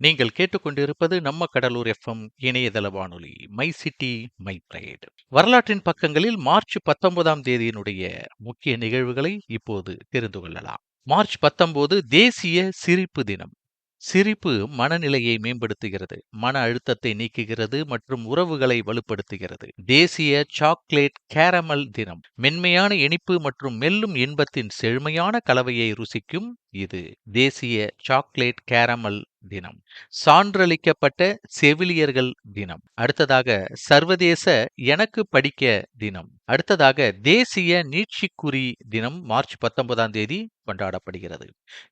நீங்கள் கேட்டுக்கொண்டிருப்பது நம்ம கடலூர் எஃப்எம் இணையதள வானொலி மை சிட்டி மை பிரைட். வரலாற்றின் பக்கங்களில் மார்ச் பத்தொன்பதாம் தேதியினுடைய முக்கிய நிகழ்வுகளை இப்போது தெரிந்து கொள்ளலாம். மார்ச் பத்தொன்பது தேசிய சிரிப்பு தினம். சிரிப்பு மனநிலையை மேம்படுத்துகிறது மன அழுத்தத்தை நீக்குகிறது மற்றும் உறவுகளை வலுப்படுத்துகிறது. தேசிய சாக்லேட் கேரமல் தினம். மென்மையான இனிப்பு மற்றும் மெல்லும் இன்பத்தின் செழுமையான கலவையை ருசிக்கும் இது தேசிய சாக்லேட் கேரமல் தினம். சான்றளிக்கப்பட்ட செவிலியர்கள் தினம். அடுத்ததாக சர்வதேச எனக்கு படிக்க தினம். அடுத்ததாக தேசிய நீட்சிக்குறி தினம் மார்ச் பத்தொன்பதாம் தேதி கொண்டாடப்படுகிறது.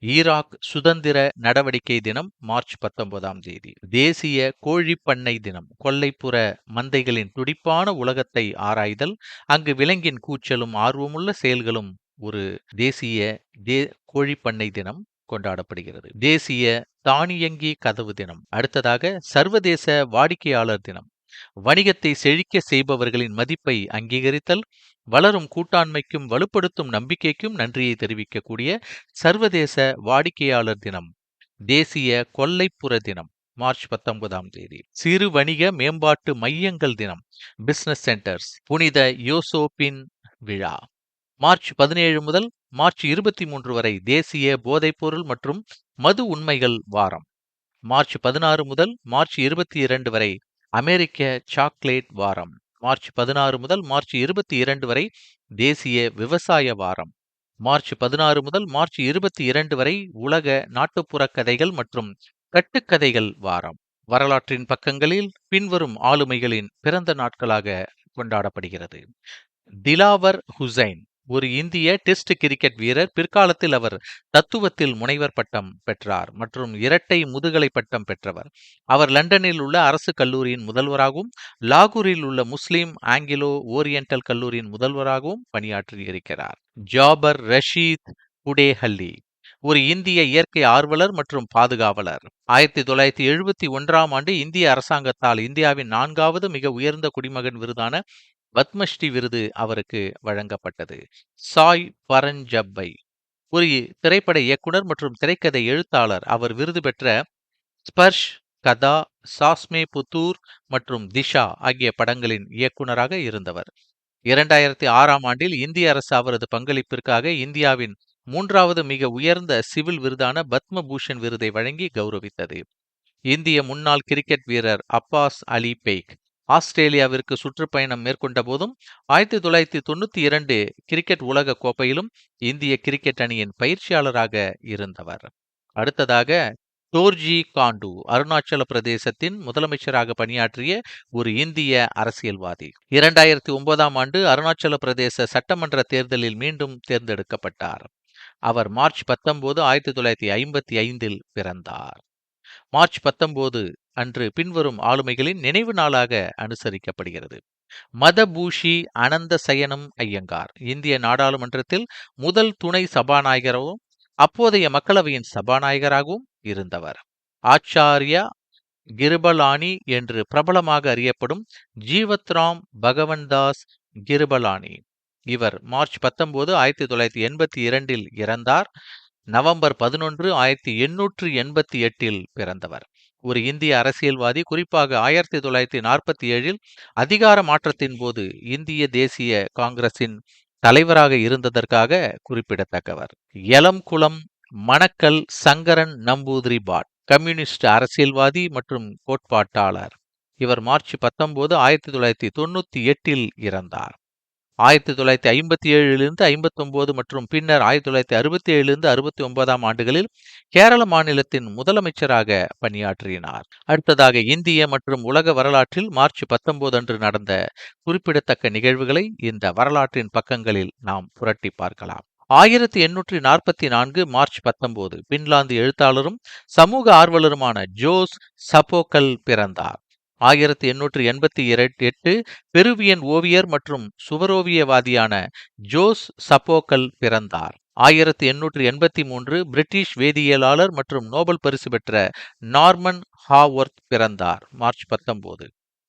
ஈராக் சுதந்திர நடவடிக்கை தினம் மார்ச் பத்தொன்பதாம் தேதி. தேசிய கோழிப்பண்ணை தினம். கொல்லைப்புற மந்தைகளின் துடிப்பான உலகத்தை ஆராய்தல். அங்கு விலங்கின் கூச்சலும் ஆர்வமுள்ள செயல்களும் ஒரு தேசிய தே கோழிப்பண்ணை தினம் கொண்டாடப்படுகிறது. தேசிய தானியங்கி கதவு தினம். அடுத்ததாக சர்வதேச வாடிக்கையாளர் தினம். வணிகத்தை செழிக்க செய்பவர்களின் மதிப்பை அங்கீகரித்தல் வளரும் கூட்டாண்மைக்கும் வலுப்படுத்தும் நம்பிக்கைக்கும் நன்றியை தெரிவிக்கக்கூடிய சர்வதேச வாடிக்கையாளர் தினம். தேசிய கொல்லைப்புற தினம் மார்ச் பத்தொன்பதாம் தேதி. சிறு வணிக மேம்பாட்டு மையங்கள் தினம் பிசினஸ் சென்டர்ஸ் புனித யோசோபின் விழா. மார்ச் பதினேழு முதல் மார்ச் இருபத்தி மூன்று வரை தேசிய போதைப்பொருள் மற்றும் மது உண்மைகள் வாரம். மார்ச் பதினாறு முதல் மார்ச் இருபத்தி இரண்டு வரை அமெரிக்க சாக்லேட் வாரம். மார்ச் பதினாறு முதல் மார்ச் இருபத்தி இரண்டு வரை தேசிய விவசாய வாரம். மார்ச் பதினாறு முதல் மார்ச் இருபத்தி இரண்டு வரை உலக நாட்டுப்புற கதைகள் மற்றும் கட்டுக்கதைகள் வாரம். வரலாற்றின் பக்கங்களில் பின்வரும் ஆளுமைகளின் பிறந்த நாட்களாக கொண்டாடப்படுகிறது. திலாவர் ஹுசைன். ஒரு இந்திய டெஸ்ட் கிரிக்கெட் வீரர் பிற்காலத்தில் அவர் தத்துவத்தில் முனைவர் பட்டம் பெற்றார் மற்றும் இரட்டை முதுகலை பட்டம் பெற்றவர். அவர் லண்டனில் உள்ள அரசு கல்லூரியின் முதல்வராகவும் லாகூரில் உள்ள முஸ்லிம் ஆங்கிலோ ஓரியண்டல் கல்லூரியின் முதல்வராகவும் பணியாற்றியிருக்கிறார். ஜாபர் ரஷீத் குடேஹல்லி ஒரு இந்திய இயற்கை ஆர்வலர் மற்றும் பாதுகாவலர். ஆயிரத்தி தொள்ளாயிரத்தி எழுபத்தி ஒன்றாம் ஆண்டு இந்திய அரசாங்கத்தால் இந்தியாவின் நான்காவது மிக உயர்ந்த குடிமகன் விருதான பத்மஸ்ரீ விருது அவருக்கு வழங்கப்பட்டது. சாய் பரஞ்சப்பை. ஒரு திரைப்பட இயக்குனர் மற்றும் திரைக்கதை எழுத்தாளர். அவர் விருது பெற்ற ஸ்பர்ஷ் கதா சாஸ்மே புத்தூர் மற்றும் திஷா ஆகிய படங்களின் இயக்குனராக இருந்தவர். இரண்டாயிரத்தி ஆறாம் ஆண்டில் இந்திய அரசு அவரது பங்களிப்பிற்காக இந்தியாவின் மூன்றாவது மிக உயர்ந்த சிவில் விருதான பத்ம பூஷன் விருதை வழங்கி கௌரவித்தது. இந்திய முன்னாள் கிரிக்கெட் வீரர் அப்பாஸ் அலி பெய்க் ஆஸ்திரேலியாவிற்கு சுற்றுப்பயணம் மேற்கொண்ட போதும் ஆயிரத்தி தொள்ளாயிரத்தி தொண்ணூத்தி இரண்டு கிரிக்கெட் உலக கோப்பையிலும் இந்திய கிரிக்கெட் அணியின் பயிற்சியாளராக இருந்தவர். அடுத்ததாக டோர்ஜி காண்டு அருணாச்சல பிரதேசத்தின் முதலமைச்சராக பணியாற்றிய ஒரு இந்திய அரசியல்வாதி. இரண்டாயிரத்தி ஒன்பதாம் ஆண்டு அருணாச்சல பிரதேச சட்டமன்ற தேர்தலில் மீண்டும் தேர்ந்தெடுக்கப்பட்டார். அவர் மார்ச் பத்தொன்பது ஆயிரத்தி தொள்ளாயிரத்தி ஐம்பத்தி ஐந்தில் பிறந்தார். மார்ச் பத்தொன்பது அன்று பின்வரும் ஆளுமைகளின் நினைவு நாளாக அனுசரிக்கப்படுகிறது. மதபூஷி அனந்த சயனம் ஐயங்கார். இந்திய நாடாளுமன்றத்தில் முதல் துணை சபாநாயகராகவும் அப்போதைய மக்களவையின் சபாநாயகராகவும் இருந்தவர். ஆச்சாரியா கிருபலானி என்று பிரபலமாக அறியப்படும் ஜீவத்ராம் பகவன்தாஸ் கிருபலானி. இவர் மார்ச் பத்தொன்பது ஆயிரத்தி தொள்ளாயிரத்தி எண்பத்தி இரண்டில் இறந்தார். நவம்பர் பதினொன்று ஆயிரத்தி எண்ணூற்று எண்பத்தி எட்டில் பிறந்தவர். ஒரு இந்திய அரசியல்வாதி குறிப்பாக ஆயிரத்தி தொள்ளாயிரத்தி நாற்பத்தி ஏழில் அதிகார மாற்றத்தின் போது இந்திய தேசிய காங்கிரசின் தலைவராக இருந்ததற்காக குறிப்பிடத்தக்கவர். எலம்குளம் மணக்கல் சங்கரன் நம்பூதிரி பாட் கம்யூனிஸ்ட் அரசியல்வாதி மற்றும் கோட்பாட்டாளர். இவர் மார்ச் பத்தொன்பது ஆயிரத்தி தொள்ளாயிரத்தி தொண்ணூத்தி எட்டில் இறந்தார். ஆயிரத்தி தொள்ளாயிரத்தி ஐம்பத்தி ஏழிலிருந்து ஐம்பத்தி ஒன்பது மற்றும் பின்னர் ஆயிரத்தி தொள்ளாயிரத்தி அறுபத்தி ஏழிலிருந்து அறுபத்தி ஒன்பதாம் ஆண்டுகளில் கேரள மாநிலத்தின் முதலமைச்சராக பணியாற்றினார். அடுத்ததாக இந்திய மற்றும் உலக வரலாற்றில் மார்ச் பத்தொன்பது அன்று நடந்த குறிப்பிடத்தக்க நிகழ்வுகளை இந்த வரலாற்றின் பக்கங்களில் நாம் புரட்டி பார்க்கலாம். ஆயிரத்தி எண்ணூற்றி நாற்பத்தி நான்கு மார்ச் பத்தொன்பது பின்லாந்து எழுத்தாளரும் சமூக ஆர்வலருமான ஜோஸ் சப்போக்கல் பிறந்தார். ஆயிரத்தி எண்ணூற்று எண்பத்தி எட்டு பெருவியன் ஓவியர் மற்றும் சுவரோவியவாதியான ஜோஸ் சப்போக்கல் பிறந்தார். ஆயிரத்தி எண்ணூற்று எண்பத்தி மூன்று பிரிட்டிஷ் வேதியியலாளர் மற்றும் நோபல் பரிசு பெற்ற நார்மன் ஹாவொர்த் பிறந்தார் மார்ச் பத்தொன்பது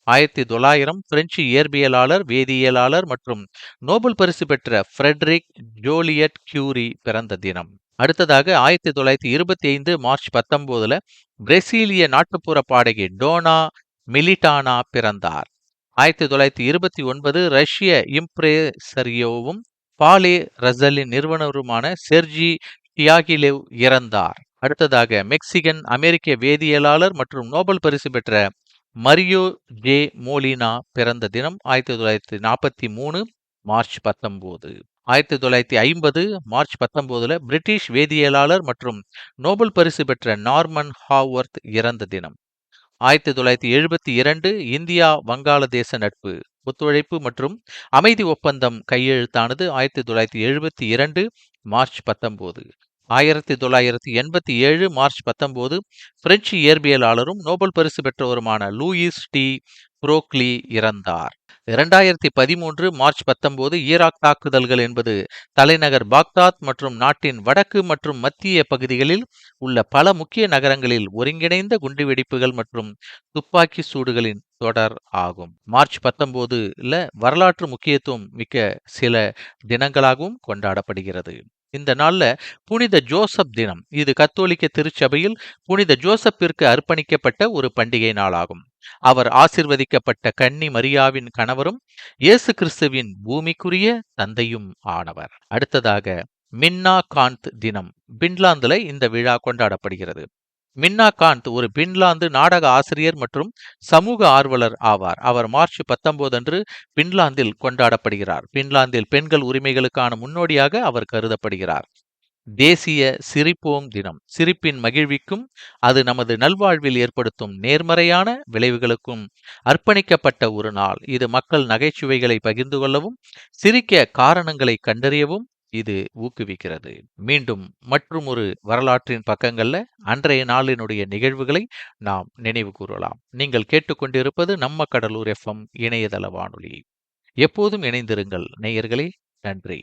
ஆயிரத்தி தொள்ளாயிரம் பிரெஞ்சு இயற்பியலாளர் வேதியியலாளர் மற்றும் நோபல் பரிசு பெற்ற ஃப்ரெட்ரிக் ஜோலியட் கியூரி பிறந்த தினம். அடுத்ததாக ஆயிரத்தி தொள்ளாயிரத்தி இருபத்தி ஐந்து மார்ச் பத்தொன்பதுல பிரேசிலிய நாட்டுப்புற பாடகி டோனா மிலிட்டானா பிறந்தார். ஆயிரத்தி தொள்ளாயிரத்தி இருபத்தி ஒன்பது ரஷ்ய இம்ப்ரேசரியோவும் பாலே ரசலின் நிறுவனருமான செர்ஜி டியாகிலேவ் இறந்தார். அடுத்ததாக மெக்சிகன் அமெரிக்க வேதியியலாளர் மற்றும் நோபல் பரிசு பெற்ற மரியோ ஜே மோலினா பிறந்த தினம் ஆயிரத்தி தொள்ளாயிரத்தி நாற்பத்தி மூணு மார்ச் பத்தொம்போது. ஆயிரத்தி தொள்ளாயிரத்தி ஐம்பது மார்ச் பத்தொம்போதுல பிரிட்டிஷ் வேதியியலாளர் மற்றும் நோபல் பரிசு பெற்ற நார்மன் ஹாவர்த் இறந்த தினம். ஆயிரத்தி தொள்ளாயிரத்தி எழுபத்தி இரண்டு இந்தியா வங்காளதேச நட்பு ஒத்துழைப்பு மற்றும் அமைதி ஒப்பந்தம் கையெழுத்தானது ஆயிரத்தி தொள்ளாயிரத்தி எழுபத்தி இரண்டு மார்ச் பத்தொன்பது ஆயிரத்தி தொள்ளாயிரத்தி எண்பத்தி ஏழு மார்ச் பத்தொன்பது பிரெஞ்சு இயற்பியலாளரும் நோபல் பரிசு பெற்றவருமான லூயிஸ் டி. புரோக்லி இறந்தார். இரண்டாயிரத்தி பதிமூன்று மார்ச் பத்தொன்பது ஈராக் தாக்குதல்கள் என்பது தலைநகர் பாக்தாத் மற்றும் நாட்டின் வடக்கு மற்றும் மத்திய பகுதிகளில் உள்ள பல முக்கிய நகரங்களில் ஒருங்கிணைந்த குண்டுவெடிப்புகள் மற்றும் துப்பாக்கி சூடுகளின் தொடர் ஆகும். மார்ச் பத்தொன்பதுல வரலாற்று முக்கியத்துவம் மிக்க சில தினங்களாகவும் கொண்டாடப்படுகிறது. இந்த நாள்ல புனித ஜோசப் தினம். இது கத்தோலிக்க திருச்சபையில் புனித ஜோசப்பிற்கு அர்ப்பணிக்கப்பட்ட ஒரு பண்டிகை நாளாகும். அவர் ஆசிர்வதிக்கப்பட்ட கன்னி மரியாவின் கணவரும் இயேசு கிறிஸ்துவின் பூமிக்குரிய தந்தையும் ஆனவர். அடுத்ததாக மின்னா காந்த் தினம். பின்லாந்துல இந்த விழா கொண்டாடப்படுகிறது. மின்னா காந்த் ஒரு பின்லாந்து நாடக ஆசிரியர் மற்றும் சமூக ஆர்வலர் ஆவார். அவர் மார்ச் பத்தொன்பது அன்று பின்லாந்தில் கொண்டாடப்படுகிறார். பின்லாந்தில் பெண்கள் உரிமைகளுக்கான முன்னோடியாக அவர் கருதப்படுகிறார். தேசிய சிரிப்போம் தினம். சிரிப்பின் மகிழ்விக்கும் அது நமது நல்வாழ்வில் ஏற்படுத்தும் நேர்மறையான விளைவுகளுக்கும் அர்ப்பணிக்கப்பட்ட ஒரு நாள். இது மக்கள் நகைச்சுவைகளை பகிர்ந்து கொள்ளவும் சிரிக்க காரணங்களை கண்டறியவும் இது ஊக்குவிக்கிறது. மீண்டும் மற்றும் ஒரு வரலாற்றின் பக்கங்கள்ல அன்றைய நாளினுடைய நிகழ்வுகளை நாம் நினைவு கூறலாம். நீங்கள் கேட்டுக்கொண்டிருப்பது நம்ம கடலூர் எஃப்எம் இணையதள வானொலி. எப்போதும் இணைந்திருங்கள் நேயர்களே நன்றி.